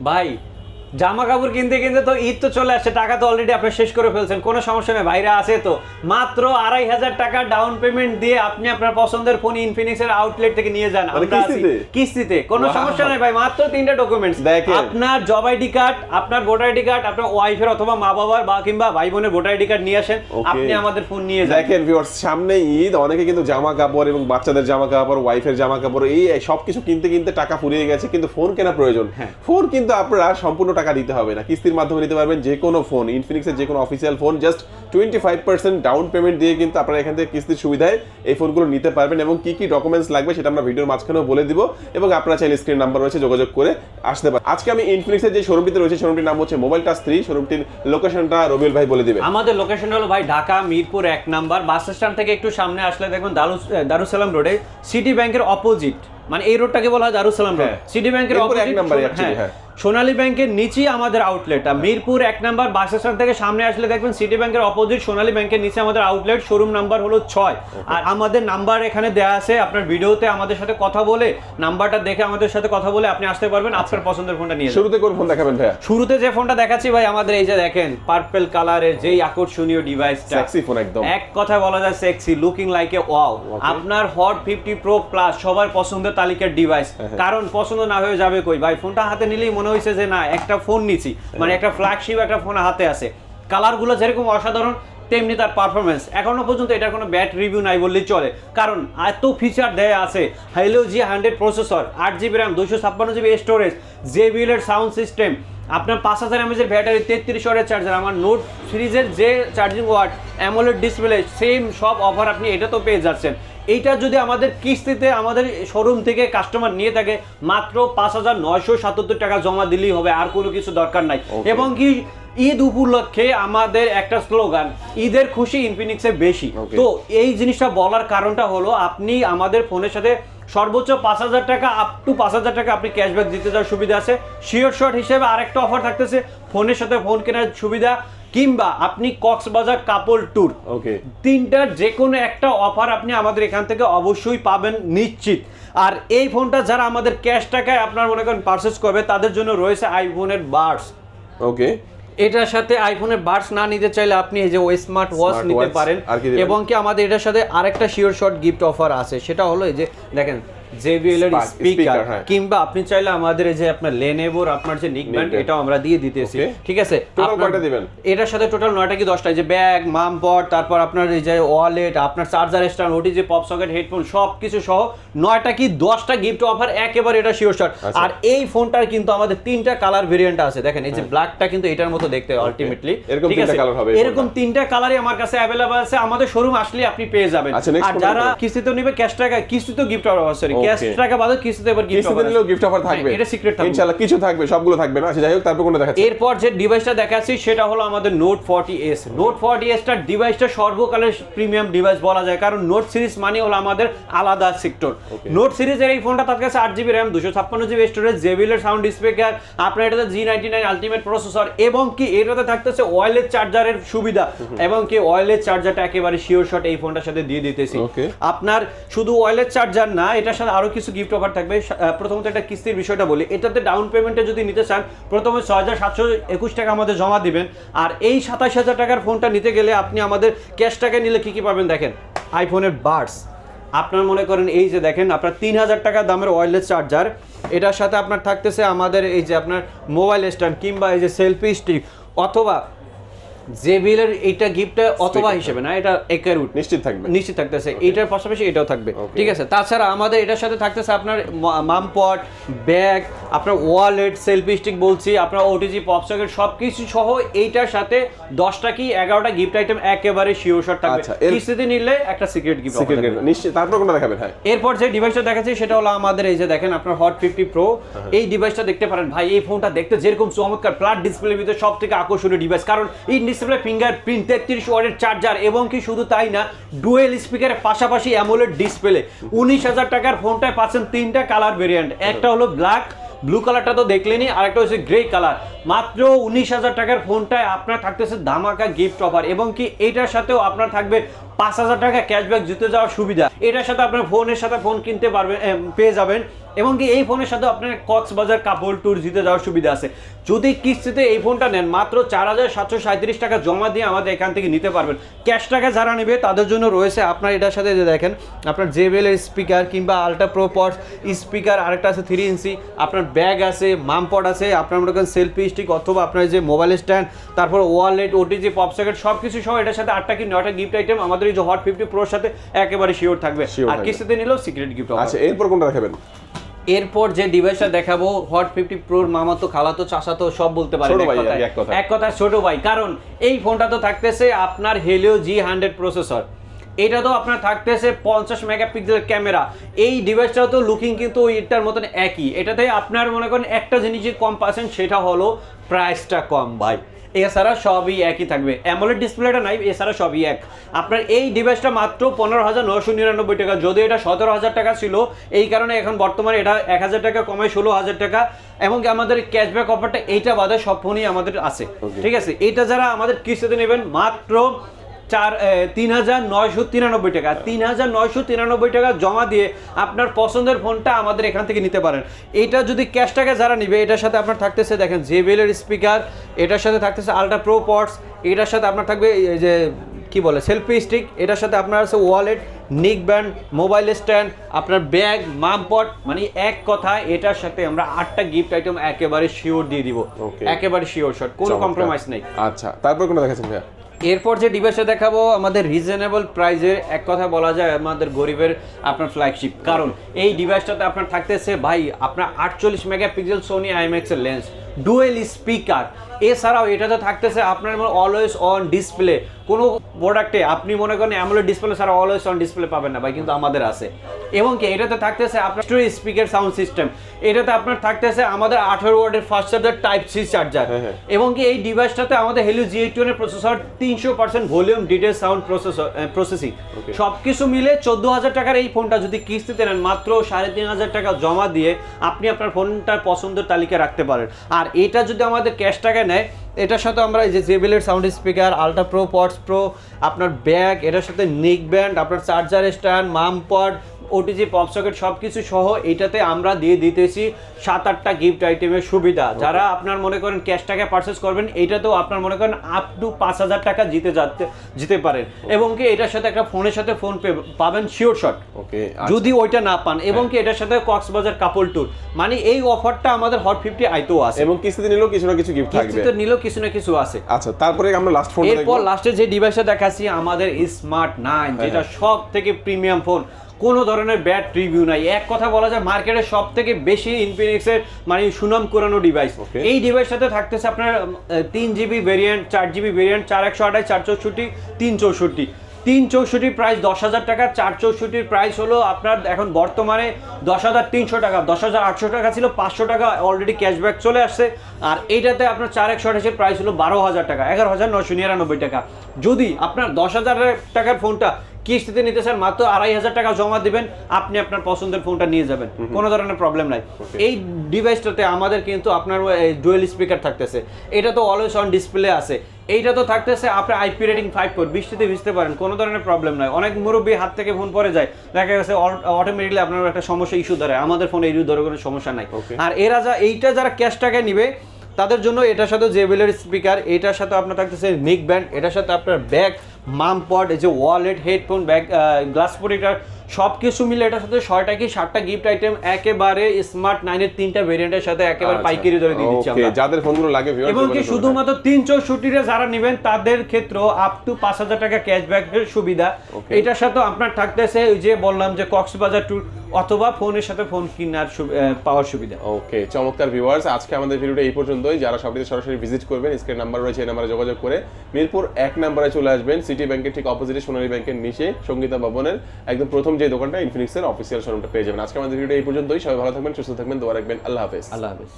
ভাই জামা কাপড় কিনতে কিনতে তো ঈদ তো চলে আসছে টাকা তো অলরেডি আপনি শেষ করে ফেলছেন কোনো সমস্যা নেই ভাইরা আছে তো। মাত্র আড়াই হাজার টাকা ডাউন পেমেন্ট দিয়ে আপনি আপনার পছন্দের ফোন ইনফিনিক্স এর আউটলেট থেকে নিয়ে যান মানে আমরা আছি। কিস্তিতে? কোনো সমস্যা নেই ভাই মাত্র তিনটা ডকুমেন্টস আপনার জব আইডি কার্ড আপনার ভোটার আইডি কার্ড আপনার ওয়াইফের অথবা মা বাবার বা কিংবা ভাই বোনের ভোটার আইডি কার্ড নিয়ে আসেন আপনি আমাদের ফোন নিয়ে যান। দেখেন ভিউয়ার্স সামনে ঈদ অনেকে কিন্তু জামা কাপড় এবং বাচ্চাদের জামা কাপড় ওয়াইফের জামা কাপড় এই সবকিছু কিনতে কিনতে টাকা ফুরিয়ে গেছে কিন্তু ফোন কেনা প্রয়োজন। হ্যাঁ। ফোন কিন্তু আপনারা সম্পূর্ণ টাকা দিতে হবে না। কিস্তির মাধ্যমে নিতে পারবেন যে কোনো ফোন ইনফিনিক্সের যে কোনো official phone just twenty five percent down payment দিয়ে কিন্তু আপনারা এখান থেকে কিস্তির সুবিধায় এই ফোনগুলো নিতে পারবেন এবং কি কি ডকুমেন্টস লাগবে সেটা আমরা ভিডিওর মাঝখানেও বলে দিব এবং আপনারা চাইলে স্ক্রিন নাম্বার রয়েছে যোগাযোগ করে আসতে পারেন। আজকে আমি ইনফিনিক্সের যে শোরুমটিতে রয়েছে শোরুমটির নাম হচ্ছে মোবাইল টাচ থ্রি শোরুমটির লোকেশনটা রবিউল ভাই বলে দিবে। আমাদের লোকেশন হলো ভাই ঢাকা মিরপুর এক নাম্বার। বাস স্ট্যান্ড থেকে একটু সামনে আসলে দেখবেন দারুস- দারুসালাম রোডে। সিটি ব্যাংকের অপোজিট মানে এই রোডটাকে বলা হয় দারুসালাম রোড হ্যাঁ। সিটি ব্যাংকের মিরপুর এক অপোজিট নাম্বারে হ্যাঁ। সোনালী ব্যাংকের নিচেই আমাদের আউটলেট মিরপুর এক নাম্বার বাস স্ট্যান্ড থেকে সামনে আসলে দেখবেন সিটি ব্যাংকের অপোজিট সোনালী ব্যাংকের নিচে আমাদের আউটলেট শোরুম নাম্বার হলো ছয়। আর আমাদের নাম্বার এখানে দেওয়া আছে আপনার ভিডিওতে আমাদের সাথে কথা বলে নাম্বারটা দেখে আমাদের সাথে কথা বলে আপনি আসতে পারবেন। আপনার পছন্দের ফোনটা নিয়ে শুরুতে কোন ফোন দেখাবেন ভাইয়া? শুরুতে যে ফোনটা দেখাচ্ছি ভাই আমাদের এই যে দেখেন পার্পল কালারের যেই আকর্ষণীয় ডিভাইসটা সেক্সি ফোন একদম। এক কথা বলা যায় sexy looking like a wow আপনার হট ফিফটি প্রো প্লাস সবার পছন্দের তালিকার ডিভাইস হ্যাঁ। কারণ পছন্দ না হয়ে যাবে কই? ভাই ফোনটা হাতে নিলেই মনে হয়েছে যে না, একটা ফোন নিছি। মানে একটা ফ্ল্যাগশিপ একটা ফোন হাতে আছে। কালারগুলো যেরকম অসাধারণ, তেমনি তার পারফরমেন্স এখনও পর্যন্ত এটার কোনো ব্যাড রিভিউ নাই বললেই চলে। কারণ এত ফিচার দেয়া আছে হাইলো জি হান্ড্রেড প্রসেসর আট জিবি র্যাম দুশো ছাপ্পান্ন জিবি স্টোরেজ জেবিএল এর সাউন্ড সিস্টেম আপনার পাঁচ হাজার এমএজের ব্যাটারি তেত্রিশ ওয়াটের চার্জার আমার নোট সিরিজের যে charging watt AMOLED display same সব অফার আপনি এটা তো পেয়ে যাচ্ছেন। এইটা যদি আমাদের কিস্তিতে আমাদের শোরুম থেকে কাস্টমার নিয়ে থাকে মাত্র পাঁচ হাজার নয়শো সাতাত্তর টাকা জমা দিলেই হবে আর কোনো কিছু দরকার নাই। এবং কি ঈদ উপলক্ষে আমাদের একটা স্লোগান ঈদের খুশি ইনফিনিক্সে বেশি। তো এই জিনিসটা বলার কারণটা হলো আপনি আমাদের ফোনের সাথে সর্বোচ্চ পাঁচ হাজার টাকা আপ টু পাঁচ হাজার টাকা আপনি ক্যাশব্যাক দিতে যাওয়ার সুবিধা আছে। শিওর শট হিসেবে আরেকটা অফার থাকতেছে ফোনের সাথে ফোন কেনার সুবিধা। কিংবা আপনি কক্সবাজার কাপল ট্যুর ওকে তিনটার যে কোনো একটা অফার আপনি আমাদের এখান থেকে অবশ্যই পাবেন নিশ্চিত। আর এই ফোনটা যারা আমাদের ক্যাশ টাকায় আপনার মনে করেন পারচেস করবে তাদের জন্য রয়েছে আইফোনের বার্স ওকে এটার সাথে আইফোনের বার্স না নিতে চাইলে আপনি এই যে ওই স্মার্ট ওয়াচ নিতে পারেন? এবং কি আমাদের এটার সাথে আরেকটা শিওর শট গিফট অফার আছে সেটা হলো এই যে দেখেন JBL এর স্পিকার। কিংবা আপনি চাইলে আমাদের যে আপনার লেনেভোর আপনার যে নিক ব্যান্ড এটাও আমরা দিয়ে দিতেছি। ঠিক আছে? দিবেন? এটার সাথে টোটাল নয়টা কি দশটা? এই যে ব্যাগ মাম পট তারপর আপনার এই যে ওয়ালেট আপনার চার্জার স্ট্যান্ড ওটি যে পপ সকেট হেডফোন সব কিছু সহ নয়টা কি দশটা গিফট অফার একেবারে এটা শিওর শট আচ্ছা। আর এই ফোনটার কিন্তু আমাদের তিনটা কালার ভেরিয়েন্ট আছে। দেখেন এই যে ব্ল্যাকটা কিন্তু এটার মতো দেখতে আলটিমেটলি এরকম তিনটা colour হবে এরকম তিনটা কালারই আমার কাছে অ্যাভেলেবল আছে। আমাদের শোরুম আসলে আপনি পেয়ে যাবেন। আচ্ছা, আর যারা কিস্তিতে নিবে ক্যাশ টাকা কিস্তিতে গিফট অফার সরি. ক্যাশ টাকা বাদে কিস্তিতে এবার গিফট কিস্তিতে নিলেও গিফট অফার থাকবে। এটা সিক্রেট থাকবে। ইনশাআল্লাহ কিছু থাকবে সবগুলো থাকবে না। যাই হোক তারপর কোনটা দেখাচ্ছি? এরপর যে ডিভাইসটা দেখাচ্ছি সেটা হলো আমাদের Note forty S Note forty এসটার ডিভাইসটা সর্বকালের প্রিমিয়াম ডিভাইস বলা যায় কারণ নোট সিরিজ মানে হলো আমাদের আলাদা সেক্টর নোট সিরিজের এই ফোনটা তার কাছে আট জিবি র্যাম দুশো ছাপ্পান্ন জিবি স্টোরেজ জেবিলের সাউন্ড স্পিকার আপনার এটাতে G ninety nine ultimate processor এবং কি এটাতে থাকতেছে চার্জারের সুবিধা এবং কি ওয়ারলেস চার্জারটা একেবারে শিওর শট এই ফোনটার সাথে দিয়ে দিতেছি। আপনার শুধু ওয়ারলেস চার্জার না এটার সাথে আরও কিছু গিফট অফার থাকবে। প্রথমত একটা কিস্তির বিষয়টা বলি। এটাতে ডাউন পেমেন্টে যদি নিতে চান, প্রথমে ছয় হাজার সাতশো একুশ টাকা আমাদের জমা দিবেন। আর এই সাতাশ হাজার টাকার ফোনটা নিতে গেলে আপনি আমাদের ক্যাশ টাকা নিলে কী কী পাবেন দেখেন? আইফোনের বার্স আপনার মনে করেন এই যে দেখেন, আপনার তিন হাজার টাকা দামের ওয়্যারলেস চার্জার এটার সাথে আপনার থাকতেছে আমাদের এই যে আপনার মোবাইল স্ট্যান্ড কিংবা এই যে সেলফি স্টিক অথবা জেবিলের এইটা গিফট অথবা হিসেবে না এটা একের উঠ নিশ্চিত থাকবে। নিশ্চিত থাকতেছে। এটার পাশাপাশি এটাও থাকবে। ঠিক আছে? তাছাড়া আমাদের এটার সাথে থাকতেছে আপনার মামপট ব্যাগ আপনার ওয়ালেট সেলফি স্টিক বলছি আপনার ওটিজি পপ সকেট সব কিছু সহ এইটার সাথে দশটা কি এগারোটা গিফট আইটেম একেবারে শিওর শট থাকবে। আচ্ছা, কিস্তিতে নিলে একটা সিক্রেট গিফট সিক্রেট নিশ্চিত তারপর কোনটা দেখাবেন? হ্যাঁ। এরপর যে ডিভাইসটা দেখাচ্ছি সেটা হলো আমাদের এই যে দেখেন আপনার হট ফিফটি প্রো এই ডিভাইসটা দেখতে পারেন। ভাই এই ফোনটা দেখতে যেরকম চমৎকার। ফ্ল্যাট ডিসপ্লের ভিতরে সব থেকে আকর্ষণীয় ডিভাইস কারণ এই ডিসপ্লে ফিঙ্গারপ্রিন্ট তেত্রিশ ওয়ার্ডের চার্জার এবং কি শুধু তাই না ডুয়েল স্পিকারের পাশাপাশি অ্যামোলেড ডিসপ্লে উনিশ হাজার টাকার ফোনটায় পাচ্ছেন তিনটা কালার ভেরিয়েন্ট একটা হলো ব্ল্যাক ব্লু কালারটা তো দেখলেনি আর একটা হচ্ছে গ্রে কালার মাত্র উনিশ হাজার টাকার ফোনটায় আপনার থাকতেছে ধামাকা গিফট অফার এবং কি এইটার সাথেও আপনার থাকবে পাঁচ হাজার টাকা ক্যাশব্যাক জিতে যাওয়ার সুবিধা। এটার সাথে আপনার ফোনের সাথে ফোন কিনতে পারবেন পেয়ে যাবেন। এবং কি এই ফোনের সাথে আপনার কক্সবাজার কাপড় ট্যুর জিতে যাওয়ার সুবিধা আছে। যদি কিস্তিতে এই ফোনটা নেন, মাত্র চার হাজার সাতশো সাঁত্রিশ টাকা জমা দিয়ে আমাদের এখান থেকে নিতে পারবেন। ক্যাশ টাকা যারা নেবে, তাদের জন্য রয়েছে আপনার এটার সাথে যে দেখেন, আপনার জেবেলের স্পিকার কিংবা আলট্রা প্রো পডস স্পিকার আরেকটা আছে থ্রি ইঞ্চি আপনার ব্যাগ আছে মামপড আছে, আপনার মনে করেন সেলফি স্টিক অথবা আপনার যে মোবাইল স্ট্যান্ড তারপর ওয়ালেট ওটিজি পপ সকেট সব কিছু সহ এটার সাথে আটটা কি নয়টা গিফট আইটেম আমাদের যে হট ফিফটি প্রোর সাথে একেবারে শিওর থাকবে। আর। কিস্তিতে নিলেও সিক্রেট গিফট আচ্ছা এরপর কোনটা দেখাবেন? এরপর যে ডিভাইসটা দেখাবো হট ফিফটি প্রোর মামাতো খালাতো চাচাতো সব বলতে ছোট এক কথা ছোট ভাই। কারণ এই ফোনটা তো থাকতেছে আপনার হেলিও জি হান্ড্রেড প্রসেসর এটা তো আপনার থাকতেছে পঞ্চাশ মেগাপিক্সেল ক্যামেরা এই ডিভাইসটাও তো লুকিং কিন্তু এটার মতন একই। এটাতে আপনার মনে করেন একটা জিনিসই কম পাচ্ছেন সেটা হলো প্রাইসটা কম ভাই। এছাড়া সবই একই থাকবে। অ্যামোলেড ডিসপ্লেটা নাই এছাড়া সবই এক। আপনার এই ডিভাইসটা মাত্র পনেরো হাজার নশো নিরানব্বই টাকা। যদি এটা সতেরো হাজার টাকা ছিল এই কারণে এখন বর্তমানে এটা এক হাজার টাকা কমে ষোলো হাজার টাকা। এবং আমাদের ক্যাশব্যাক অফারটা এইটা বাদে সব ফোনই আমাদের আছে। ঠিক আছে? এটা যারা আমাদের কিস্তিতে নেবেন মাত্র চার তিন হাজার নয়শো তিরানব্বই টাকা। তিন হাজার নয়শো তিরানব্বই টাকা জমা দিয়ে আপনার পছন্দের ফোনটা আমাদের এখান থেকে নিতে পারেন। এটা যদি ক্যাশ টাকা যারা নিবে এটার সাথে আপনার থাকতেছে দেখেন জেবেলের স্পিকার এটার সাথে থাকতেছে আলট্রা প্রো পটস এটার সাথে আপনার থাকবে এই যে কি বলে সেলফি স্টিক এটার সাথে আপনার আছে wallet neck band mobile stand আপনার ব্যাগ মামপট মানে এক কথা এটার সাথে আমরা আটটা গিফট আইটেম একেবারে শিওর দিয়ে দিব. একেবারে শিওর শট কোনো। কম্প্রোমাইজ নেই। আচ্ছা তারপর কোনটা দেখাচ্ছেন ভাইয়া? এরপর যে ডিভাইসটা দেখাবো, আমাদের রিজনেবল প্রাইজের এক কথা বলা যায়, আমাদের গরিবের আপনার ফ্ল্যাগশিপ কারণ এই ডিভাইসটাতে আপনার থাকতেছে, ভাই, আপনার আটচল্লিশ megapixel Sony IMX lens dual speaker এছাড়াও এটাতে থাকতেছে আপনার অলওয়েজ অন ডিসপ্লে কোনো প্রোডাক্টে আপনি মনে করেন অ্যামোলেড ডিসপ্লে ছাড়া অলওয়েজ অন ডিসপ্লে পাবেন না ভাই কিন্তু আমাদের আছে। এবং কি এটাতে থাকতেছে আপনার স্পিকার সাউন্ড সিস্টেম এটাতে আপনার থাকতেছে আমাদের আঠারো ওয়ার্ডের fast charger type C charger. এবং কি এই ডিভাইসটাতে আমাদের হেলিও জি এইট প্রসেসর তিনশো percent volume detail sound processor processing সব কিছু মিলে চোদ্দ হাজার টাকার এই ফোনটা যদি কিস্তিতে নেন মাত্র সাড়ে তিন হাজার টাকা জমা দিয়ে আপনি আপনার ফোনটার পছন্দের তালিকা রাখতে পারেন। আর এটা যদি আমাদের ক্যাশ টাকায় নেয়। এটার সাথে আমরা এই যে জেবিলের sound speaker ultra pro pods pro আপনার ব্যাগ, এটার সাথে নিক ব্যান্ড আপনার চার্জার স্ট্যান্ড মাম পড ওটিজি পপ সকেট সব কিছু সহ এটাতে আমরা দিয়ে দিতেছি সাত আটটা গিফট আইটেমের সুবিধা। যারা আপনার মনে করেন ক্যাশ টাকা পারচেস করবেন এইটাতেও আপনার মনে করেন আপ টু পাঁচ হাজার টাকা জিতে যাতে জিতে পারেন। এবং কি এটার সাথে একটা ফোনের সাথে ফোন পে- পাবেন শিওর শট ওকে যদি ওইটা না পান এবং কি এটার সাথে কক্সবাজার কাপল ট্যুর মানে এই অফারটা আমাদের হট ফিফটি আইতেও আছে। এবং কিস্তিতে নিলেও কিছু না কিছু গিফট থাকবে। কিস্তিতে নিলেও কিছু না কিছু আছে। আচ্ছা তারপরে আমরা লাস্ট ফোন এরপর লাস্টে যে ডিভাইসটা দেখাচ্ছি আমাদের স্মার্ট নাইন হ্যাঁ, যেটা সব থেকে প্রিমিয়াম ফোন কোনো ধরনের ব্যাড রিভিউ নাই। এক কথা বলা যায় মার্কেটে সব থেকে বেশি ইনফিনিক্সের মানে সুনাম করানো ডিভাইস. এই ডিভাইসটাতে থাকতেছে আপনার তিন জিবি ভেরিয়েন্ট চার জিবি ভেরিয়েন্ট চার একশো আঠাশ চার চৌষট্টি তিন চৌষট্টি। তিন চৌষট্টির প্রাইস দশ হাজার টাকা চার চৌষট্টির প্রাইস হলো আপনার এখন বর্তমানে দশ হাজার তিনশো টাকা দশ হাজার আটশো টাকা ছিল পাঁচশো টাকা অলরেডি ক্যাশব্যাক চলে আসছে। আর এইটাতে আপনার চার একশো আঠাশের প্রাইস হলো বারো হাজার টাকা এগারো হাজার নশো নিরানব্বই টাকা। যদি আপনার দশ হাজার টাকার ফোনটা কিস্তিতে নিতে চান মাত্র আড়াই হাজার টাকা জমা দিবেন আপনি আপনার পছন্দের ফোনটা নিয়ে যাবেন। কোনো ধরনের প্রবলেম নাই। এই ডিভাইসটাতে আমাদের কিন্তু আপনার ডুয়েল স্পিকার থাকতেছে। এটা তো অলওয়েজ অন ডিসপ্লে আছে। এইটা তো থাকতেছে আপনার আইপি রেটিং ফাইভ ফোর বৃষ্টিতে ভিজতে পারেন কোনো ধরনের প্রবলেম নাই। অনেক মুরব্বী হাত থেকে ফোন পরে যায়। দেখা গেছে অটোমেটিকলি আপনার একটা সমস্যা ইস্যু ধরে। আমাদের ফোনে এই ধরে কোনো সমস্যা নাই। আর এরা যা এইটা যারা ক্যাশ টাকায় নিবে তাদের জন্য এটার সাথে জেবেলের স্পিকার এটার সাথে আপনার থাকতেছে নিক ব্যান্ড এটার সাথে আপনার ব্যাগ মাম পড এই যে wallet headphone bag glass protector সব কিছু মিলে এটার সাথে ছয়টা কি সাতটা গিফট আইটেম একেবারে স্মার্ট নাইনের তিনটা ভেরিয়েন্টের সাথে একেবারে আচ্ছা। পাইকারি দরে দিয়ে দিচ্ছি আমরা। যাদের ফোনগুলো লাগে এবং কি শুধুমাত্র তিন চৌষট্টিরে যারা নেবেন তাদের ক্ষেত্রে আপ টু পাঁচ হাজার টাকা ক্যাশব্যাকের সুবিধা। এটার সাথে আপনার থাকতেছে ওই যে বললাম যে কক্সবাজার ট্যুর অথবা ফোনের সাথে ফোন কেনার পাওয়ার সুবিধা। ওকে চমৎকার ভিউয়ার্স আজকে আমাদের ভিডিওটা এই পর্যন্তই। যারা সবটিতে সরাসরি ভিজিট করবেন স্ক্রিন নাম্বার রয়েছে এই নাম্বারে যোগাযোগ করে মিরপুর এক নাম্বারে চলে আসবেন। সিটি ব্যাংকের ঠিক অপোজিটে সোনালী ব্যাংকের নিচে সঙ্গীতা ভবনের একদম প্রথম যে দোকানটা ইনফিনিক্সের অফিসিয়াল শোরুমটা পেয়ে যাবেন। আজকে আমাদের ভিডিও এই পর্যন্তই। সবাই ভালো থাকবেন সুস্থ থাকবেন দোয়া রাখবেন। আল্লাহ হাফেজ। আল্লাহ হাফেজ।